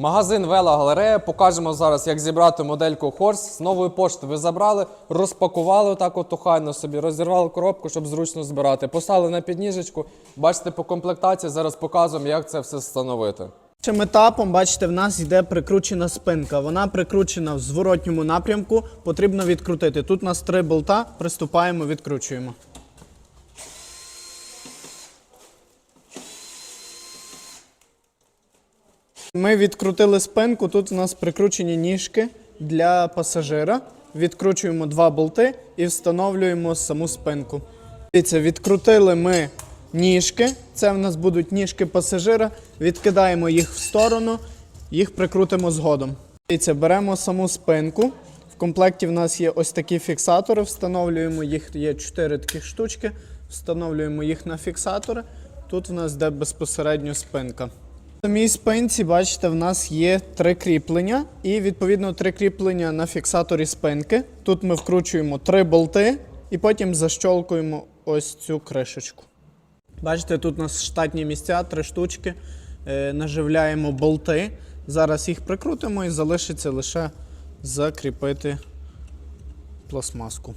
Магазин Вела Галерея. Покажемо зараз, як зібрати модельку Хорс. З нової пошти ви забрали, розпакували отак от охайно собі, розірвали коробку, щоб зручно збирати. Поставили на підніжечку. Бачите, по комплектації зараз показуємо, як це все встановити. Першим етапом, бачите, в нас йде прикручена спинка. Вона прикручена в зворотньому напрямку. Потрібно відкрутити. Тут у нас три болта. Приступаємо, відкручуємо. Ми відкрутили спинку. Тут у нас прикручені ніжки для пасажира. Відкручуємо два болти і встановлюємо саму спинку. Дивіться, відкрутили ми ніжки. Це в нас будуть ніжки пасажира. Відкидаємо їх в сторону, їх прикрутимо згодом. Дивіться, беремо саму спинку. В комплекті в нас є ось такі фіксатори. Встановлюємо їх, є 4 таких штучки. Встановлюємо їх на фіксатори. Тут в нас йде безпосередньо спинка. В самій спинці, бачите, в нас є три кріплення, і відповідно три кріплення на фіксаторі спинки. Тут ми вкручуємо три болти і потім защолкуємо ось цю кришечку. Бачите, тут у нас штатні місця, три штучки. Е, наживляємо болти. Зараз їх прикрутимо і залишиться лише закріпити пластмаску.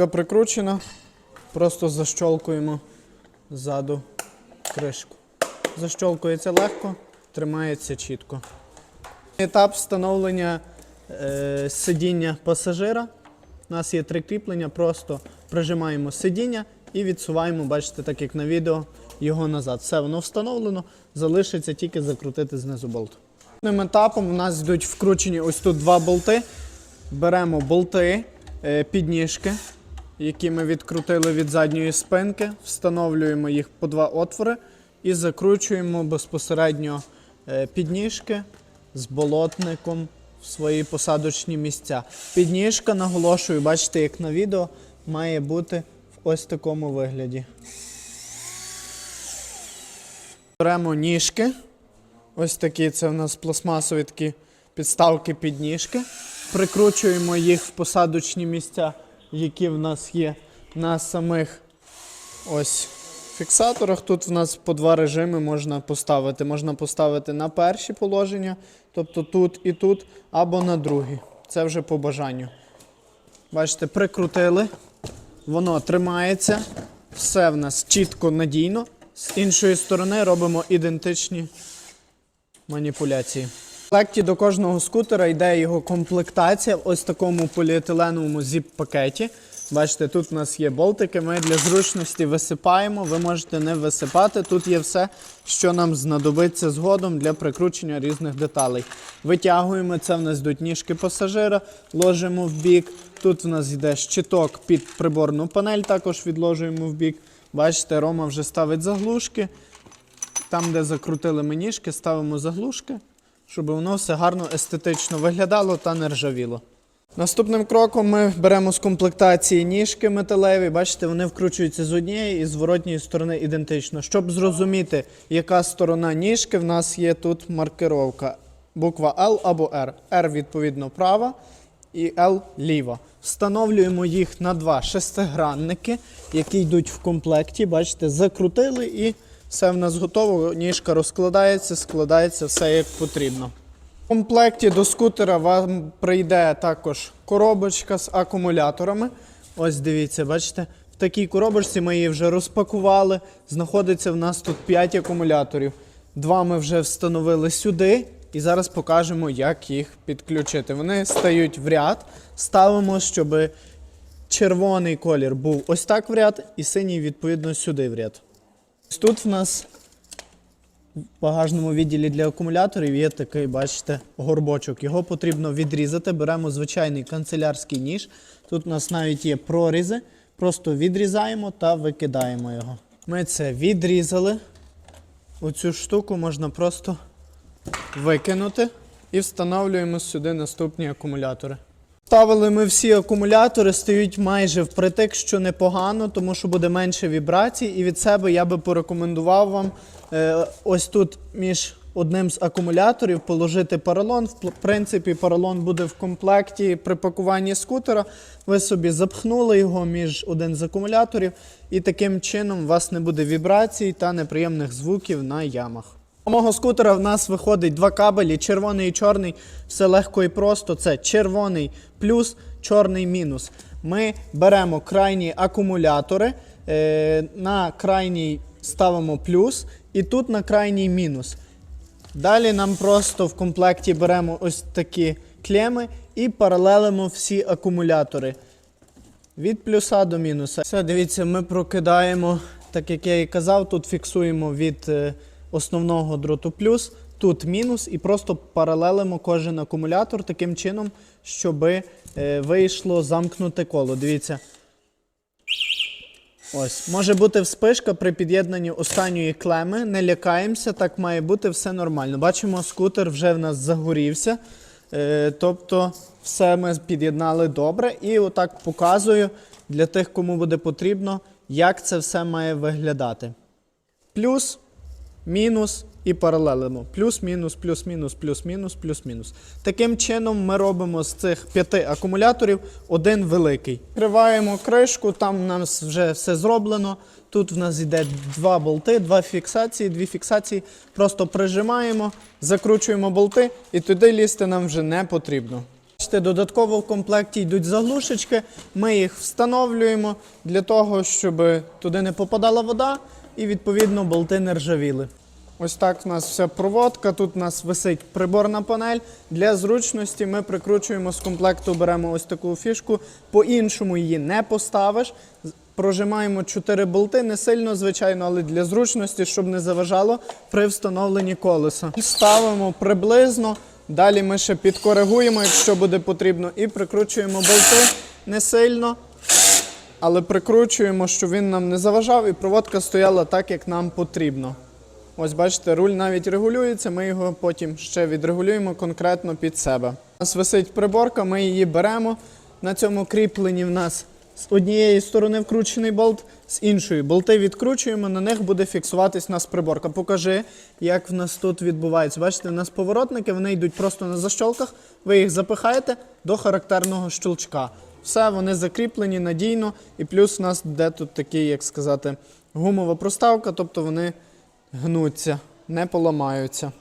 Така прикручена. Просто защолкуємо ззаду кришку. Защолкується легко, тримається чітко. Етап встановлення е, сидіння пасажира. У нас є три кріплення, просто прижимаємо сидіння і відсуваємо, бачите, так як на відео, його назад. Все воно встановлено, залишиться тільки закрутити знизу болт. Наступним етапом у нас йдуть вкручені ось тут два болти. Беремо болти, е, підніжки, які ми відкрутили від задньої спинки, встановлюємо їх по два отвори і закручуємо безпосередньо е, підніжки з болотником в свої посадочні місця. Підніжка, наголошую, бачите, як на відео, має бути в ось такому вигляді. Беремо ніжки. Ось такі це в нас пластмасові такі підставки під ніжки. Прикручуємо їх в посадочні місця, які в нас є на самих ось фіксаторах. Тут в нас по два режими можна поставити. Можна поставити на перші положення, тобто тут і тут, або на другі. Це вже по бажанню. Бачите, прикрутили, воно тримається, все в нас чітко надійно. З іншої сторони робимо ідентичні маніпуляції. В комплекті до кожного скутера йде його комплектація в ось такому поліетиленовому зіп-пакеті. Бачите, тут у нас є болтики. Ми для зручності висипаємо. Ви можете не висипати. Тут є все, що нам знадобиться згодом для прикручення різних деталей. Витягуємо це. В нас йдуть ніжки пасажира, ложимо в бік. Тут в нас йде щиток під приборну панель, також відложуємо в бік. Бачите, Рома вже ставить заглушки. Там, де закрутили ми ніжки, ставимо заглушки, щоб воно все гарно естетично виглядало та не ржавіло. Наступним кроком ми беремо з комплектації ніжки металеві. Бачите, вони вкручуються з однієї і зворотньої сторони ідентично. Щоб зрозуміти, яка сторона ніжки, в нас є тут маркировка. Буква L або R. R відповідно права і L ліва. Встановлюємо їх на два шестигранники, які йдуть в комплекті. Бачите, закрутили і все в нас готово. Ніжка розкладається, складається все як потрібно. В комплекті до скутера вам прийде також коробочка з акумуляторами. Ось дивіться, бачите, в такій коробочці ми її вже розпакували. Знаходиться в нас тут 5 акумуляторів. Два ми вже встановили сюди. І зараз покажемо, як їх підключити. Вони стають в ряд. Ставимо, щоб червоний колір був ось так в ряд, і синій, відповідно, сюди в ряд. Тут в нас в багажному відділі для акумуляторів є такий, бачите, горбочок. Його потрібно відрізати. Беремо звичайний канцелярський ніж. Тут у нас навіть є прорізи. Просто відрізаємо та викидаємо його. Ми це відрізали. Оцю штуку можна просто викинути і встановлюємо сюди наступні акумулятори. Ставили ми всі акумулятори, стають майже впритик, що непогано, тому що буде менше вібрацій. І від себе я би порекомендував вам е, ось тут між одним з акумуляторів положити поролон. В принципі, поролон буде в комплекті при пакуванні скутера. Ви собі запхнули його між один з акумуляторів, і таким чином у вас не буде вібрацій та неприємних звуків на ямах. У мого скутера в нас виходить два кабелі: червоний і чорний. Все легко і просто. Це червоний плюс, чорний мінус. Ми беремо крайні акумулятори, е, на крайній ставимо плюс, і тут на крайній мінус. Далі нам просто в комплекті беремо ось такі клеми і паралелимо всі акумулятори. Від плюса до мінуса. Все, дивіться, ми прокидаємо, так як я і казав, тут фіксуємо від е, основного дроту плюс, тут мінус, і просто паралелимо кожен акумулятор таким чином, щоб е, вийшло замкнуте коло. Дивіться. Ось, може бути вспишка при під'єднанні останньої клеми. Не лякаємося, так має бути, все нормально. Бачимо, скутер вже в нас загорівся. Е, тобто, все ми під'єднали добре. І отак показую для тих, кому буде потрібно, як це все має виглядати. Плюс, мінус і паралелимо. Плюс, мінус, плюс, мінус, плюс, мінус, плюс, мінус. Таким чином ми робимо з цих п'яти акумуляторів один великий. Криваємо кришку, там у нас вже все зроблено. Тут в нас йде два болти, два фіксації, дві фіксації. Просто прижимаємо, закручуємо болти, і туди лізти нам вже не потрібно. Додатково в комплекті йдуть заглушечки. Ми їх встановлюємо для того, щоб туди не попадала вода і відповідно болти не ржавіли. Ось так в нас вся проводка. Тут у нас висить приборна панель. Для зручності ми прикручуємо з комплекту, беремо ось таку фішку. По-іншому її не поставиш. Прожимаємо 4 болти, не сильно, звичайно, але для зручності, щоб не заважало при встановленні колеса. Ставимо приблизно. Далі ми ще підкоригуємо, якщо буде потрібно, і прикручуємо болти не сильно, але прикручуємо, щоб він нам не заважав, і проводка стояла так, як нам потрібно. Ось бачите, руль навіть регулюється, ми його потім ще відрегулюємо конкретно під себе. У нас висить приборка, ми її беремо. На цьому кріпленні в нас з однієї сторони вкручений болт, з іншої болти відкручуємо, на них буде фіксуватись у нас приборка. Покажи, як в нас тут відбувається. Бачите, у нас поворотники, вони йдуть просто на защолках, ви їх запихаєте до характерного щелчка. Все, вони закріплені надійно, і плюс у нас де тут такий, як сказати, гумова проставка, тобто вони гнуться, не поламаються.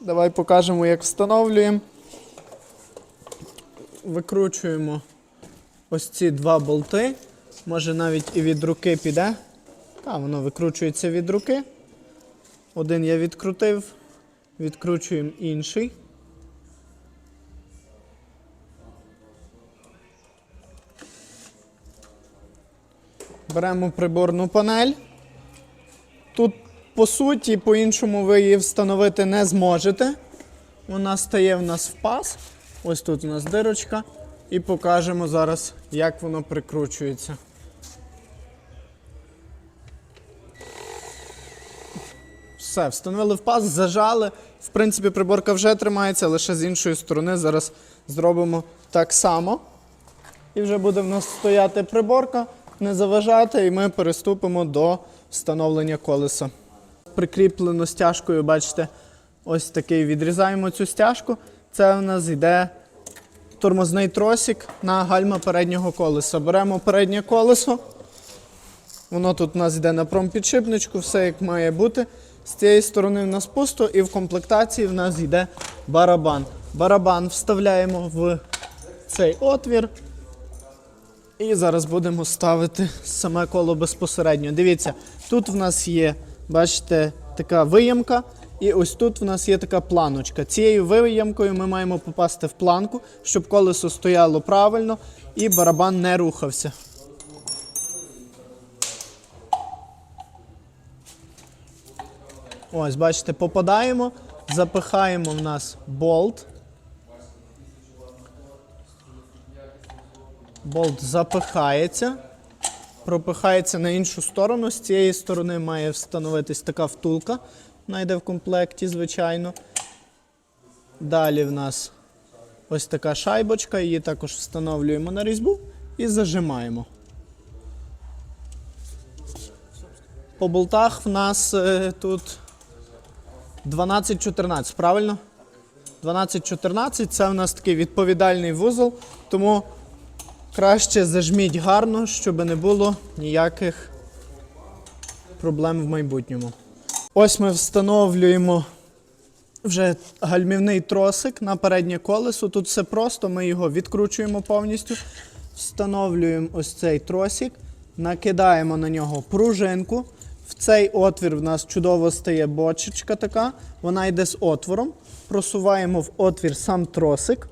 Давай покажемо, як встановлюємо. Викручуємо ось ці два болти. Може навіть і від руки піде. Так, воно викручується від руки. Один я відкрутив, відкручуємо інший. Беремо приборну панель. Тут, по суті, по-іншому ви її встановити не зможете. Вона стає в нас в паз. Ось тут у нас дирочка. І покажемо зараз, як воно прикручується. Все, встановили в паз, зажали. В принципі, приборка вже тримається, лише з іншої сторони зараз зробимо так само. І вже буде в нас стояти приборка, не заважати, і ми переступимо до встановлення колеса. Прикріплено стяжкою, бачите, ось такий відрізаємо цю стяжку. Це у нас йде тормозний тросик на гальма переднього колеса. Беремо переднє колесо. Воно тут у нас йде на промпідшипничку, все як має бути. З цієї сторони в нас пусто, і в комплектації в нас йде барабан. Барабан вставляємо в цей отвір. І зараз будемо ставити саме коло безпосередньо. Дивіться, тут в нас є, бачите, така виямка, і ось тут в нас є така планочка. Цією виямкою ми маємо попасти в планку, щоб колесо стояло правильно і барабан не рухався. Ось, бачите, попадаємо, запихаємо в нас болт. Болт запихається, пропихається на іншу сторону. З цієї сторони має встановитись така втулка. Вона йде в комплекті, звичайно. Далі в нас ось така шайбочка, її також встановлюємо на різьбу і зажимаємо. По болтах в нас е, тут 12-14, правильно? 12-14 це в нас такий відповідальний вузол, тому краще зажміть гарно, щоб не було ніяких проблем в майбутньому. Ось ми встановлюємо вже гальмівний тросик на переднє колесо. Тут все просто, ми його відкручуємо повністю. Встановлюємо ось цей тросик, накидаємо на нього пружинку. В цей отвір в нас чудово стає бочечка така, вона йде з отвором. Просуваємо в отвір сам тросик.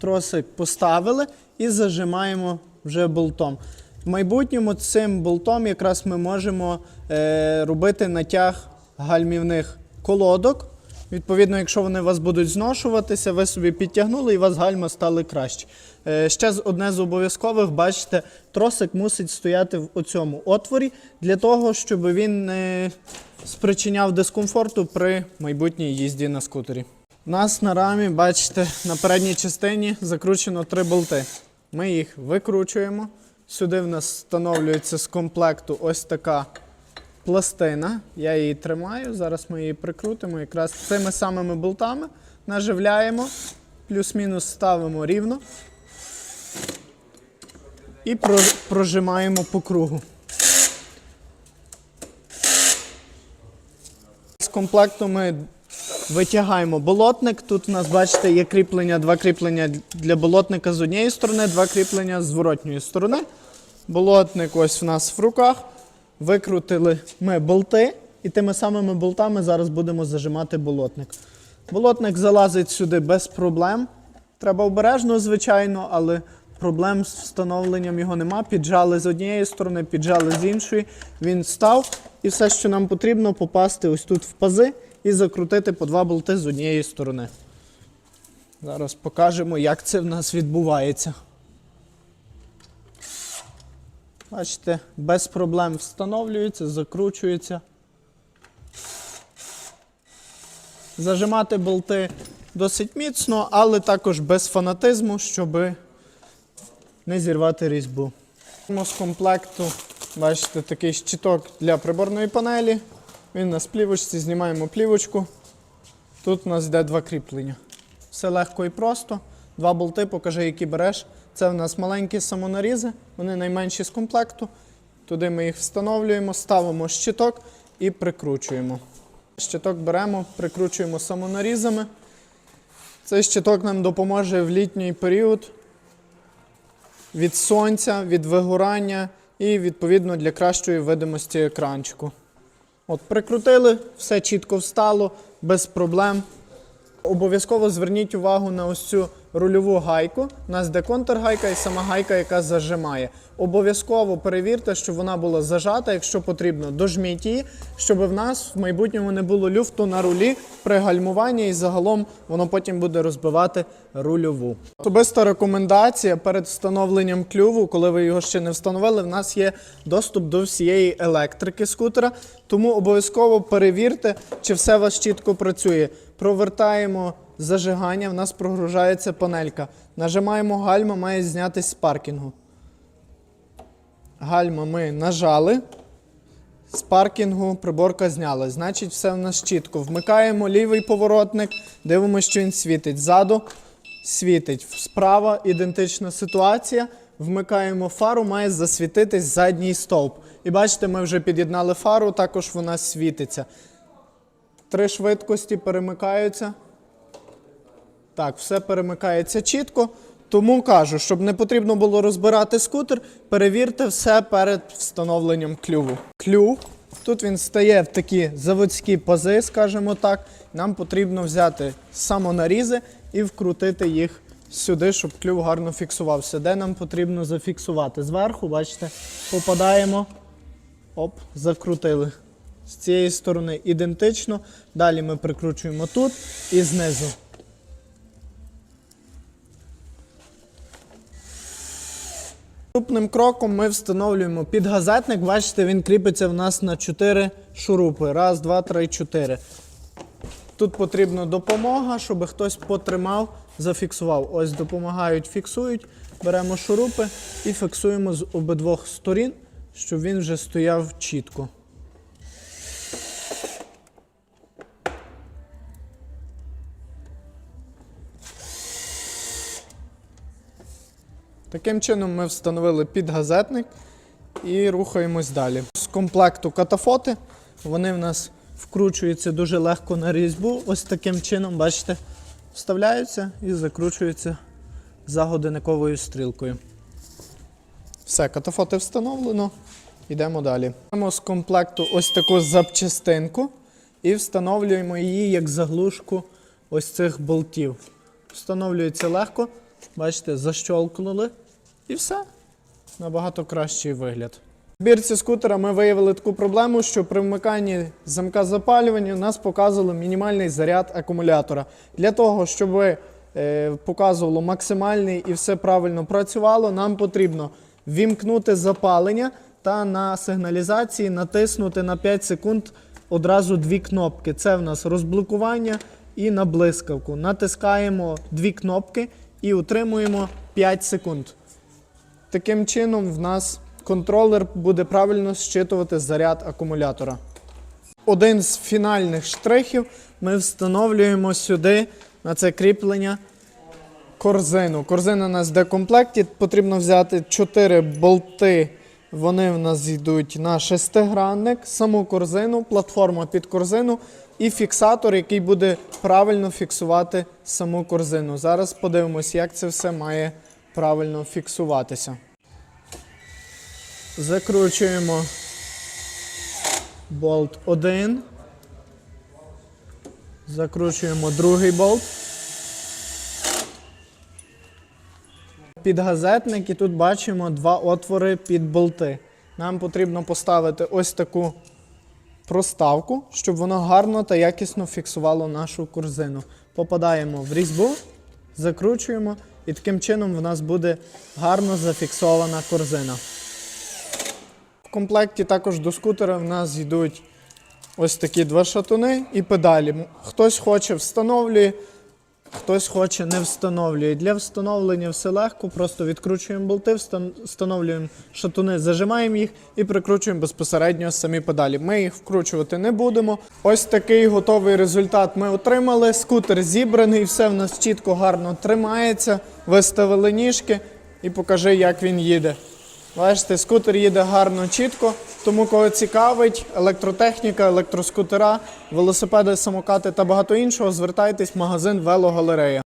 Тросик поставили і зажимаємо вже болтом. В майбутньому цим болтом якраз ми можемо е, робити натяг гальмівних колодок. Відповідно, якщо вони у вас будуть зношуватися, ви собі підтягнули і у вас гальма стали краще. Е, ще одне з обов'язкових, бачите, тросик мусить стояти в оцьому отворі для того, щоб він не спричиняв дискомфорту при майбутній їзді на скутері. У нас на рамі, бачите, на передній частині закручено три болти. Ми їх викручуємо. Сюди в нас встановлюється з комплекту ось така пластина. Я її тримаю. Зараз ми її прикрутимо якраз цими самими болтами. Наживляємо, плюс-мінус ставимо рівно і прожимаємо по кругу. З комплекту ми витягаємо болотник. Тут у нас, бачите, є кріплення, два кріплення для болотника з однієї сторони, два кріплення з зворотньої сторони. Болотник ось в нас в руках. Викрутили ми болти, і тими самими болтами зараз будемо зажимати болотник. Болотник залазить сюди без проблем. Треба обережно, звичайно, але проблем з встановленням його нема. Піджали з однієї сторони, піджали з іншої. Він став, і все, що нам потрібно, попасти ось тут в пази і закрутити по два болти з однієї сторони. Зараз покажемо, як це в нас відбувається. Бачите, без проблем встановлюється, закручується. Зажимати болти досить міцно, але також без фанатизму, щоб не зірвати різьбу. З комплекту, бачите, такий щиток для приборної панелі. Він на плівочці, знімаємо плівочку. Тут у нас йде два кріплення. Все легко і просто. Два болти, покажи, які береш. Це в нас маленькі самонарізи, вони найменші з комплекту. Туди ми їх встановлюємо, ставимо щиток і прикручуємо. Щиток беремо, прикручуємо самонарізами. Цей щиток нам допоможе в літній період від сонця, від вигорання і, відповідно, для кращої видимості екранчику. От прикрутили, все чітко встало, без проблем. Обов'язково зверніть увагу на ось цю рульову гайку. У нас де контргайка і сама гайка, яка зажимає. Обов'язково перевірте, щоб вона була зажата, якщо потрібно, дожміть її, щоб в нас в майбутньому не було люфту на рулі при гальмуванні і загалом воно потім буде розбивати рульову. Особиста рекомендація перед встановленням клюву, коли ви його ще не встановили, в нас є доступ до всієї електрики скутера, тому обов'язково перевірте, чи все у вас чітко працює. Провертаємо зажигання, в нас прогружається панелька. Нажимаємо гальма, має знятись з паркінгу. Гальма ми нажали. З паркінгу приборка зняла. Значить, все в нас чітко. Вмикаємо лівий поворотник, дивимося, що він світить. Ззаду світить. Справа ідентична ситуація. Вмикаємо фару, має засвітитись задній стовп. І бачите, ми вже під'єднали фару, також вона світиться. Три швидкості перемикаються. Так, все перемикається чітко. Тому кажу, щоб не потрібно було розбирати скутер, перевірте все перед встановленням клюву. Клюв. Тут він стає в такі заводські пази, скажімо так. Нам потрібно взяти самонарізи і вкрутити їх сюди, щоб клюв гарно фіксувався. Де нам потрібно зафіксувати? Зверху, бачите, попадаємо. Оп, закрутили. З цієї сторони ідентично. Далі ми прикручуємо тут і знизу. Наступним кроком ми встановлюємо підгазетник. Бачите, він кріпиться в нас на 4 шурупи. Раз, два, три, чотири. Тут потрібна допомога, щоб хтось потримав зафіксував. Ось допомагають, фіксують. Беремо шурупи і фіксуємо з обидвох сторін, щоб він вже стояв чітко. Таким чином ми встановили підгазетник і рухаємось далі. З комплекту катафоти вони в нас вкручуються дуже легко на різьбу. Ось таким чином, бачите, вставляються і закручуються за годинниковою стрілкою. Все, катафоти встановлено. Йдемо далі. Беремо з комплекту ось таку запчастинку і встановлюємо її як заглушку ось цих болтів. Встановлюється легко. Бачите, защолкнули і все. Набагато кращий вигляд. В бірці скутера ми виявили таку проблему, що при вмиканні замка запалювання нас показувало мінімальний заряд акумулятора. Для того, щоб е, показувало максимальний і все правильно працювало, нам потрібно вімкнути запалення та на сигналізації натиснути на 5 секунд одразу дві кнопки. Це в нас розблокування і на блискавку. Натискаємо дві кнопки і утримуємо 5 секунд. Таким чином, в нас контролер буде правильно зчитувати заряд акумулятора. Один з фінальних штрихів ми встановлюємо сюди на це кріплення корзину. Корзина у нас в декомплекті. Потрібно взяти 4 болти. Вони в нас йдуть на шестигранник, саму корзину, платформа під корзину і фіксатор, який буде правильно фіксувати саму корзину. Зараз подивимось, як це все має правильно фіксуватися. Закручуємо болт 1. Закручуємо другий болт. Підгазетник і тут бачимо два отвори під болти. Нам потрібно поставити ось таку проставку, щоб воно гарно та якісно фіксувало нашу корзину. Попадаємо в різьбу, закручуємо, і таким чином в нас буде гарно зафіксована корзина. В комплекті також до скутера в нас йдуть ось такі два шатуни і педалі. Хтось хоче встановлює, хтось хоче не встановлює. Для встановлення все легко, просто відкручуємо болти, встан- встановлюємо шатуни, зажимаємо їх і прикручуємо безпосередньо самі педалі. Ми їх вкручувати не будемо. Ось такий готовий результат ми отримали. Скутер зібраний, все в нас чітко, гарно тримається. Виставили ніжки і покажи, як він їде. Бачите, скутер їде гарно, чітко. Тому кого цікавить електротехніка, електроскутера, велосипеди, самокати та багато іншого, звертайтесь в магазин Велогалерея.